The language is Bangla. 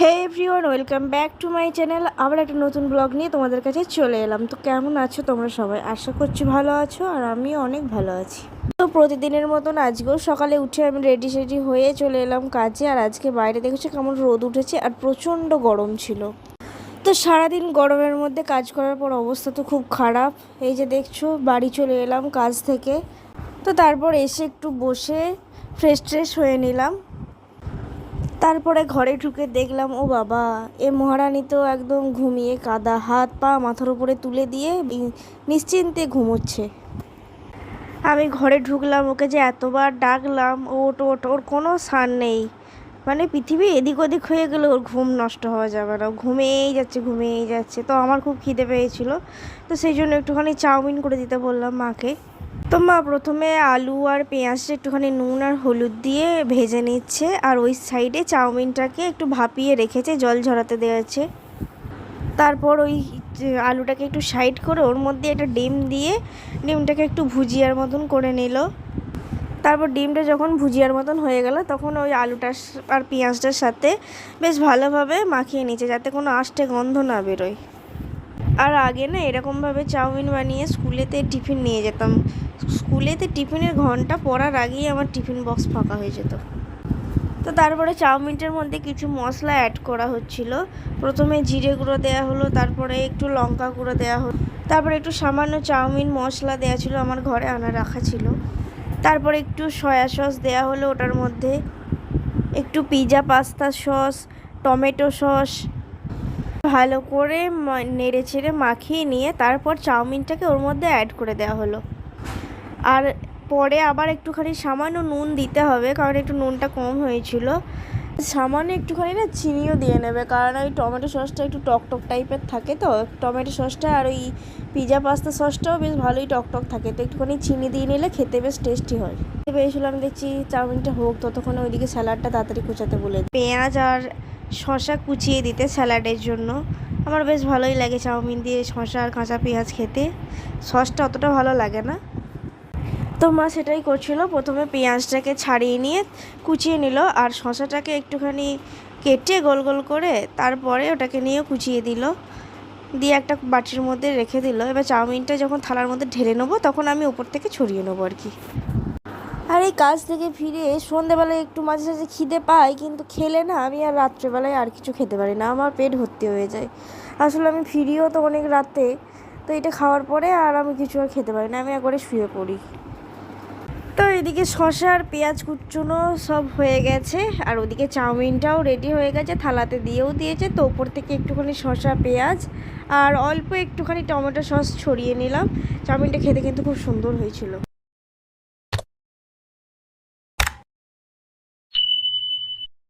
Hey everyone welcome back to my channel আবার একটা নতুন ব্লগ নিয়ে তোমাদের কাছে চলে এলাম। তো কেমন আছো তোমরা সবাই? আশা করছি ভালো আছো আর আমিও অনেক ভালো আছি। তো প্রতিদিনের মতন আজকেও সকালে উঠে আমি রেডি সেডি হয়ে চলে এলাম কাজে আর আজকে বাইরে দেখেছ কেমন রোদ উঠেছে আর প্রচণ্ড গরম ছিল। তো সারাদিন গরমের মধ্যে কাজ করার পর অবস্থা তো খুব খারাপ। এই যে দেখছ, বাড়ি চলে এলাম কাজ থেকে। তো তারপর এসে একটু বসে ফ্রেশ ট্রেশ হয়ে নিলাম। তারপরে ঘরে ঢুকে দেখলাম, ও বাবা, এ মহারানী তো একদম ঘুমিয়ে কাদা, হাত, পা মাথার উপরে তুলে দিয়ে নিশ্চিন্তে ঘুমোচ্ছে। আমি ঘরে ঢুকলাম, ওকে যে এতবার ডাকলাম, ওট ওট, ওর কোনো সার নেই। মানে পৃথিবী এদিক ওদিক হয়ে গেলে ওর ঘুম নষ্ট হওয়া যাবে না ঘুমেই যাচ্ছে ঘুমেই যাচ্ছে। তো আমার খুব খিদে পেয়েছিল, তো সেই জন্য একটুখানি চাউমিন করে দিতে বললাম মাকে। তো মা, প্রথমে আলু আর পেঁয়াজটা একটুখানি নুন আর হলুদ দিয়ে ভেজে নিচ্ছে আর ওই সাইডে চাউমিনটাকে একটু ভাপিয়ে রেখেছে, জল ঝরাতে দিয়েছে। তারপর ওই আলুটাকে একটু সাইড করে ওর মধ্যে একটা ডিম দিয়ে ডিমটাকে একটু ভুজিয়ার মতন করে নিল। তারপর ডিমটা যখন ভুজিয়ার মতন হয়ে গেল, তখন ওই আলুটার আর পেঁয়াজটার সাথে বেশ ভালোভাবে মাখিয়ে নিচ্ছে, যাতে কোনো আষ্টে গন্ধ না বেরোয়। আর আগে না এরকমভাবে চাউমিন বানিয়ে স্কুলেতে টিফিন নিয়ে যেতাম। স্কুলেতে টিফিনের ঘণ্টা পড়ার আগেই আমার টিফিন বক্স ফাঁকা হয়ে যেত। তো তারপরে চাউমিনটার মধ্যে কিছু মশলা অ্যাড করা হচ্ছিল। প্রথমে জিরে গুঁড়ো দেওয়া হলো, তারপরে একটু লঙ্কা গুঁড়ো দেওয়া হলো, তারপরে একটু সামান্য চাউমিন মশলা দেওয়া ছিল, আমার ঘরে আনা রাখা ছিল। তারপরে একটু সয়া সস দেওয়া হলো ওটার মধ্যে, একটু pizza pasta sauce, tomato sauce, ভালো করে নেড়ে ছেড়ে মাখিয়ে নিয়ে তারপর চাউমিনটাকে ওর মধ্যে অ্যাড করে দেওয়া হলো। আর পরে আবার একটুখানি সামান্য নুন দিতে হবে, কারণ একটু নুনটা কম হয়েছিল। সামান্য একটুখানি না চিনিও দিয়ে নেবে, কারণ ওই টমেটো সসটা একটু টক টক টাইপের থাকে তো, টমেটো সসটা আর ওই পিৎজা পাস্তা সসটাও বেশ ভালোই টক টক থাকে, তো একটুখানি চিনি দিয়ে নিলে খেতে বেশ টেস্টি হয়। পেয়েছিলাম দেখছি চাউমিনটা হোক, ততক্ষণে ওইদিকে স্যালাডটা তাড়াতাড়ি কুচাতে বলে পেঁয়াজ আর শসা কুচিয়ে দিতে স্যালাডের জন্য। আমার বেশ ভালোই লাগে চাউমিন দিয়ে শসা আর কাঁচা পেঁয়াজ খেতে। সসটা অতটা ভালো লাগে না। তো মা সেটাই করছিল। প্রথমে পেঁয়াজটাকে ছাড়িয়ে নিয়ে কুচিয়ে নিল আর শসাটাকে একটুখানি কেটে গোল গোল করে তারপরে ওটাকে নিয়ে কুচিয়ে দিল। দিয়ে একটা বাটির মধ্যে রেখে দিল। এবার চাউমিনটা যখন থালার মধ্যে ঢেলে নেব, তখন আমি উপর থেকে ছড়িয়ে নেব আর কি। আর এই কাজ থেকে ফিরে সন্ধেবেলায় একটু মাঝে মাঝে খিদে পাই কিন্তু খেলে না আমি আর রাত্রেবেলায় আর কিছু খেতে পারি না। আমার পেট ভর্তি হয়ে যায়। আসলে আমি ফিরিও তো অনেক রাতে, তো এটা খাওয়ার পরে আর আমি কিছু আর খেতে পারি না। আমি একবারে শুয়ে পড়ি। তো এদিকে শসা আর পেঁয়াজ কুচুনো সব হয়ে গেছে, আর ওদিকে চাউমিনটাও রেডি হয়ে গেছে, থালাতে দিয়েও দিয়েছে, তো ওপর থেকে একটুখানি শশা পেঁয়াজ, আর অল্প একটুখানি টমেটো সস ছড়িয়ে নিলাম। চাউমিনটা খেতে কিন্তু খুব সুন্দর হয়েছিল।